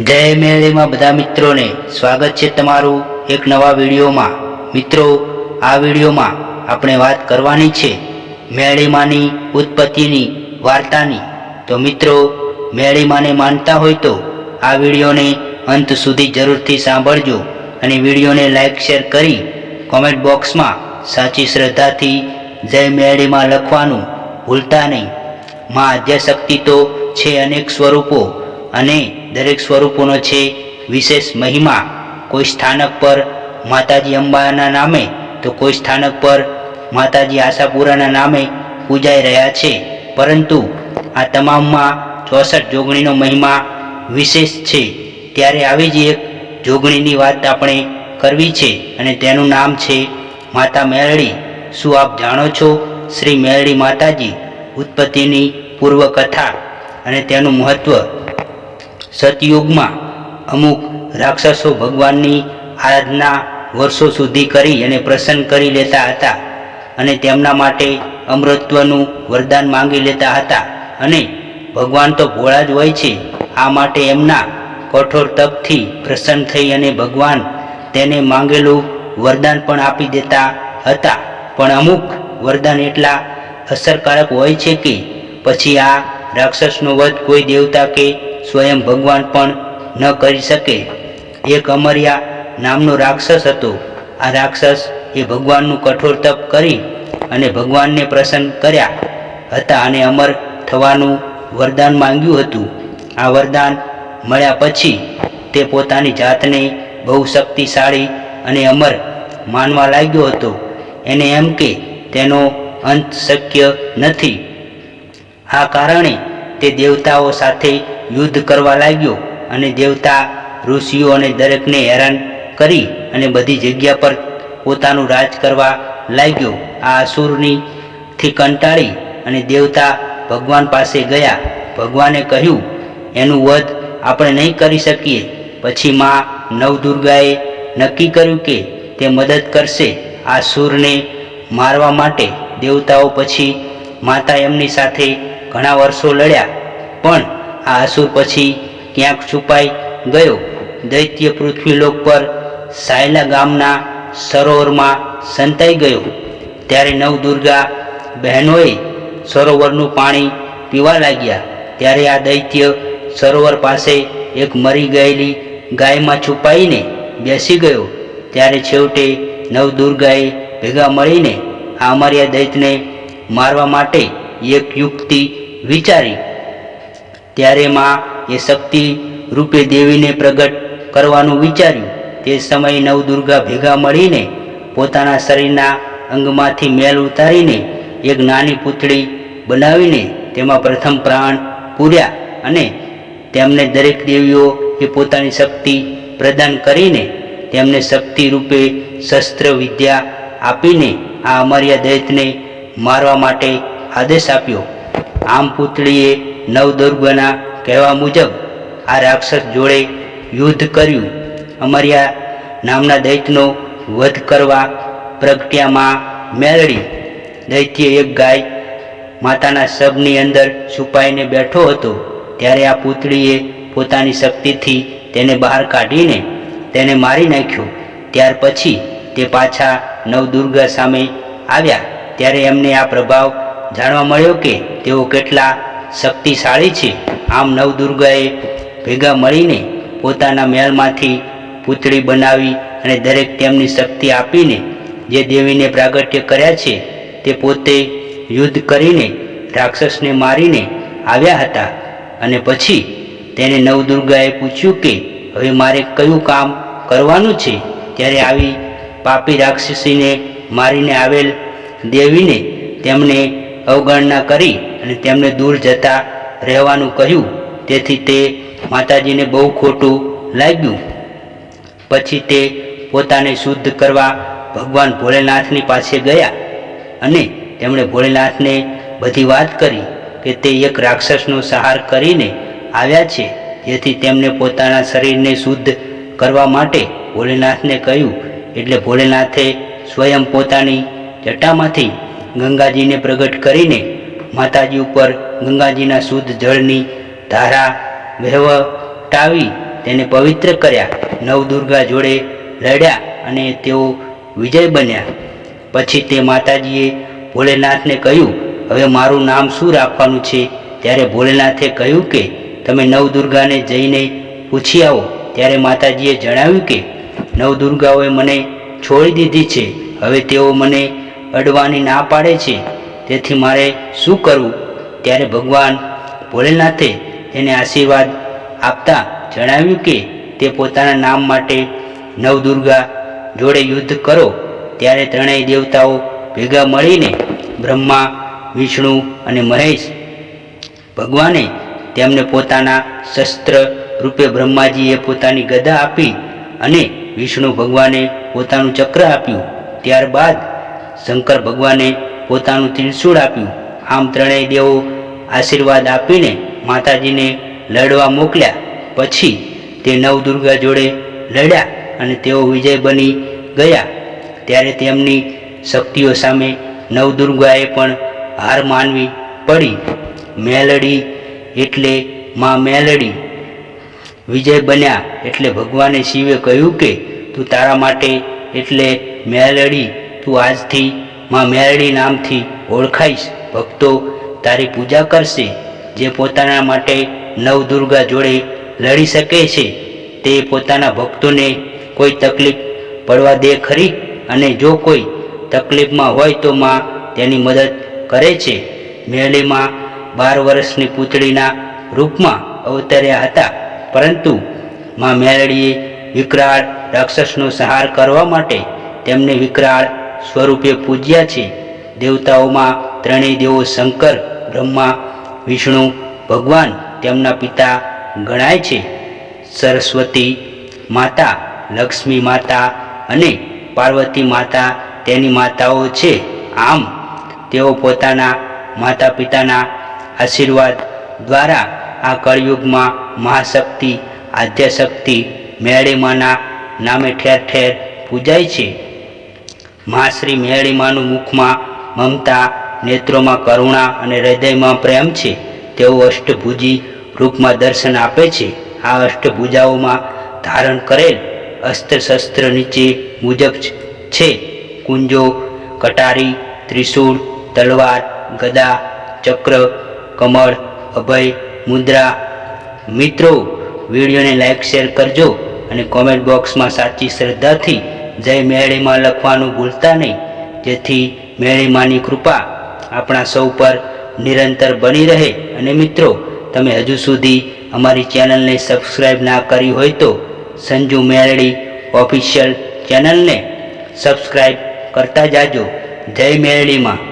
જય મેળીમાં બધા મિત્રોને સ્વાગત છે તમારું એક નવા વિડીયોમાં. મિત્રો, આ વિડીયોમાં આપણે વાત કરવાની છે મેળીમાની ઉત્પત્તિની વાર્તાની. તો મિત્રો, મેળીમાને માનતા હોય તો આ વિડીયોને અંત સુધી જરૂરથી સાંભળજો અને વિડીયોને લાઇક શેર કરી કોમેન્ટ બોક્સમાં સાચી શ્રદ્ધાથી જય મેળીમાં લખવાનું ભૂલતા નહીં. માં, આદ્યશક્તિ તો છે અનેક સ્વરૂપો અને દરેક સ્વરૂપોનો છે વિશેષ મહિમા. કોઈ સ્થાનક પર માતાજી અંબાના નામે, તો કોઈ સ્થાનક પર માતાજી આશાપુરાના નામે પૂજાઈ રહ્યા છે. પરંતુ આ તમામમાં ચોસઠ જોગણીનો મહિમા વિશેષ છે. ત્યારે આવી જ એક જોગણીની વાત આપણે કરવી છે અને તેનું નામ છે માતા મેળડી શું આપ જાણો છો શ્રી મેળડી માતાજી ઉત્પત્તિની પૂર્વ કથા અને તેનું મહત્વ? સતયુગમાં અમુક રાક્ષસો ભગવાનની આરાધના વર્ષો સુધી કરી અને પ્રસન્ન કરી લેતા હતા અને તેમના માટે અમૃતત્વનું વરદાન માંગી લેતા હતા. અને ભગવાન તો ભોળા જ હોય છે, આ માટે એમના કઠોર તપથી પ્રસન્ન થઈ અને ભગવાન તેને માંગેલું વરદાન પણ આપી દેતા હતા. પણ અમુક વરદાન એટલા અસરકારક હોય છે કે પછી આ રાક્ષસનો વધ કોઈ દેવતા કે સ્વયં ભગવાન પણ ન કરી શકે. એક અમર્યા નામનો રાક્ષસ હતો. આ રાક્ષસ એ ભગવાનનું કઠોર તપ કરી અને ભગવાનને પ્રસન્ન કર્યા હતા અને અમર થવાનું વરદાન માંગ્યું હતું. આ વરદાન મળ્યા પછી તે પોતાની જાતને બહુ શક્તિશાળી અને અમર માનવા લાગ્યો હતો. એને એમ કે તેનો અંત શક્ય નથી. આ કારણે તે દેવતાઓ સાથે યુદ્ધ કરવા લાગ્યો અને દેવતા, ઋષિઓ અને દરેકને હેરાન કરી અને બધી જગ્યા પર પોતાનું રાજ કરવા લાગ્યો. આ અસુરની થી કંટાળી અને દેવતા ભગવાન પાસે ગયા. ભગવાને કહ્યું, એનું વધ આપણે નહીં કરી શકીએ. પછી માં નવદુર્ગાએ નક્કી કર્યું કે તે મદદ કરશે આ સૂરને મારવા માટે. દેવતાઓ પછી માતા એમની સાથે ઘણા વર્ષો લડ્યા, પણ આ અસુર પછી ક્યાંક છુપાઈ ગયો. દૈત્ય પૃથ્વીલોક પર સાયલા ગામના સરોવરમાં સંતાઈ ગયો. ત્યારે નવદુર્ગા બહેનોએ સરોવરનું પાણી પીવા લાગ્યા. ત્યારે આ દૈત્ય સરોવર પાસે એક મરી ગયેલી ગાયમાં છુપાઈને બેસી ગયો. ત્યારે છેવટે નવદુર્ગાએ ભેગા મળીને આ અમર્યા દૈત્યને મારવા માટે એક યુક્તિ વિચારી. ત્યારે માં એ શક્તિ રૂપે દેવીને પ્રગટ કરવાનું વિચાર્યું. તે સમયે નવદુર્ગા ભેગા મળીને પોતાના શરીરના અંગમાંથી મેલ ઉતારીને એક નાની પૂતળી બનાવીને તેમાં પ્રથમ પ્રાણ પૂર્યા અને તેમને દરેક દેવીઓ એ પોતાની શક્તિ પ્રદાન કરીને તેમને શક્તિ રૂપે શસ્ત્ર વિદ્યા આપીને આ અમર્યા દૈત્યને મારવા માટે આદેશ આપ્યો. આમ પુતળીએ નવદુર્ગના કહેવા મુજબ આ રાક્ષસ જોડે યુદ્ધ કર્યું. અમર્યા નામના દૈત્યનો વધ કરવા પ્રગટ્યામાં મેળડી દૈત્ય એક ગાય માતાના શબની અંદર છુપાઈને બેઠો હતો. ત્યારે આ પુતળીએ પોતાની શક્તિથી તેને બહાર કાઢીને તેને મારી નાખ્યો. ત્યાર પછી તે પાછા નવદુર્ગા સામે આવ્યા. ત્યારે એમને આ પ્રભાવ જાણવા મળ્યો કે તેઓ કેટલા શક્તિશાળી છે. આમ નવદુર્ગાએ ભેગા મળીને પોતાના મહેલમાંથી પૂતળી બનાવી અને દરેક તેમની શક્તિ આપીને જે દેવીને પ્રાગટ્ય કર્યા છે તે પોતે યુદ્ધ કરીને રાક્ષસને મારીને આવ્યા હતા. અને પછી તેને નવદુર્ગાએ પૂછ્યું કે, હવે મારે કયું કામ કરવાનું છે? ત્યારે આવી પાપી રાક્ષસીને મારીને આવેલ દેવીને તેમને અવગણના કરી અને તેમને દૂર જતા રહેવાનું કહ્યું. તેથી તે માતાજીને બહુ ખોટું લાગ્યું. પછી તે પોતાને શુદ્ધ કરવા ભગવાન ભોલેનાથની પાસે ગયા અને તેમણે ભોલેનાથને બધી વાત કરી કે તે એક રાક્ષસનો સહાર કરીને આવ્યા છે. જેથી તેમને પોતાના શરીરને શુદ્ધ કરવા માટે ભોલેનાથને કહ્યું. એટલે ભોલેનાથે સ્વયં પોતાની જટામાંથી ગંગાજીને પ્રગટ કરીને માતાજી ઉપર ગંગાજીના શુદ્ધ જળની ધારા વહેવટાવી તેને પવિત્ર કર્યા. નવદુર્ગા જોડે લડ્યા અને તેઓ વિજય બન્યા. પછી તે માતાજીએ ભોલેનાથને કહ્યું, હવે મારું નામ શું રાખવાનું છે? ત્યારે ભોલેનાથે કહ્યું કે, તમે નવદુર્ગાને જઈને પૂછી આવો. ત્યારે માતાજીએ જણાવ્યું કે, નવદુર્ગાઓએ મને છોડી દીધી છે. હવે તેઓ મને અડવાની ના પાડે છે. તેથી મારે શું કરવું? ત્યારે ભગવાન ભોલેનાથે તેને આશીર્વાદ આપતા જણાવ્યું કે તે પોતાના નામ માટે નવદુર્ગા જોડે યુદ્ધ કરો. ત્યારે ત્રણેય દેવતાઓ ભેગા મળીને બ્રહ્મા, વિષ્ણુ અને મહેશ ભગવાને તેમને પોતાના શસ્ત્ર રૂપે બ્રહ્માજીએ પોતાની ગદા આપી અને વિષ્ણુ ભગવાને પોતાનું ચક્ર આપ્યું. ત્યારબાદ શંકર ભગવાને પોતાનું ત્રિશૂળ આપ્યું. આમ ત્રણેય દેવો આશીર્વાદ આપીને માતાજીને લડવા મોકલ્યા. પછી તે નવદુર્ગા જોડે લડ્યા અને તેઓ વિજય બની ગયા. ત્યારે તેમની શક્તિઓ સામે નવદુર્ગાએ પણ હાર માનવી પડી. મેલડી એટલે માં મેલડી. વિજય બન્યા એટલે ભગવાને શિવે કહ્યું કે તું તારા માટે એટલે મેલડી તું આજથી માં મેરડી નામથી ઓળખાઈશ. ભક્તો, તારી પૂજા કરશે, જે પોતાના માટે નવદુર્ગા જોડે લડી શકે છે. તે પોતાના ભક્તોને કોઈ તકલીફ પડવા દે ખરી? અને જો કોઈ તકલીફમાં હોય તો માં તેની મદદ કરે છે. મેળીમાં બાર વર્ષની પૂતળીના રૂપમાં અવતર્યા હતા. પરંતુ માં મેળડીએ વિકરાળ રાક્ષસનો સંહાર કરવા માટે તેમને વિકરાળ સ્વરૂપે પૂજ્યા છે. દેવતાઓમાં ત્રણેય દેવો શંકર, બ્રહ્મા, વિષ્ણુ, ભગવાન તેમના પિતા ગણાય છે. સરસ્વતી માતા, લક્ષ્મી માતા અને પાર્વતી માતા તેની માતાઓ છે. આમ, તેઓ પોતાના માતા પિતાના આશીર્વાદ દ્વારા આ કળયુગમાં મહાશક્તિ, આદ્યશક્તિ મેળીમાના નામે ઠેર ઠેર પૂજાય છે. મહાશ્રી મેળીમાનું મુખમાં મમતા, નેત્રોમાં કરુણા અને હૃદયમાં પ્રેમ છે. તેઓ અષ્ટભુજી રૂપમાં દર્શન આપે છે. આ અષ્ટભુજાઓમાં ધારણ કરેલ અસ્ત્ર શસ્ત્ર નીચે મુજબ છે. કુંજો, કટારી, ત્રિશૂળ, તલવાર, ગદા, ચક્ર, કમળ, અભય, મુદ્રા. મિત્રો, વિડીયોને લાઈક, શેર કરજો અને કોમેન્ટ બોક્સમાં સાચી શ્રદ્ધાથી જય મેળીમાં લખવાનું ભૂલતા નહીં, જેથી મેળીમાની કૃપા આપણા સૌ પર નિરંતર બની રહે. અને મિત્રો, તમે હજુ સુધી અમારી ચેનલને સબસ્ક્રાઈબ ના કરી હોય તો સંજુ મેળડી ઓફિશિયલ ચેનલને સબસ્ક્રાઈબ કરતા જાજો. જય મેળડીમાં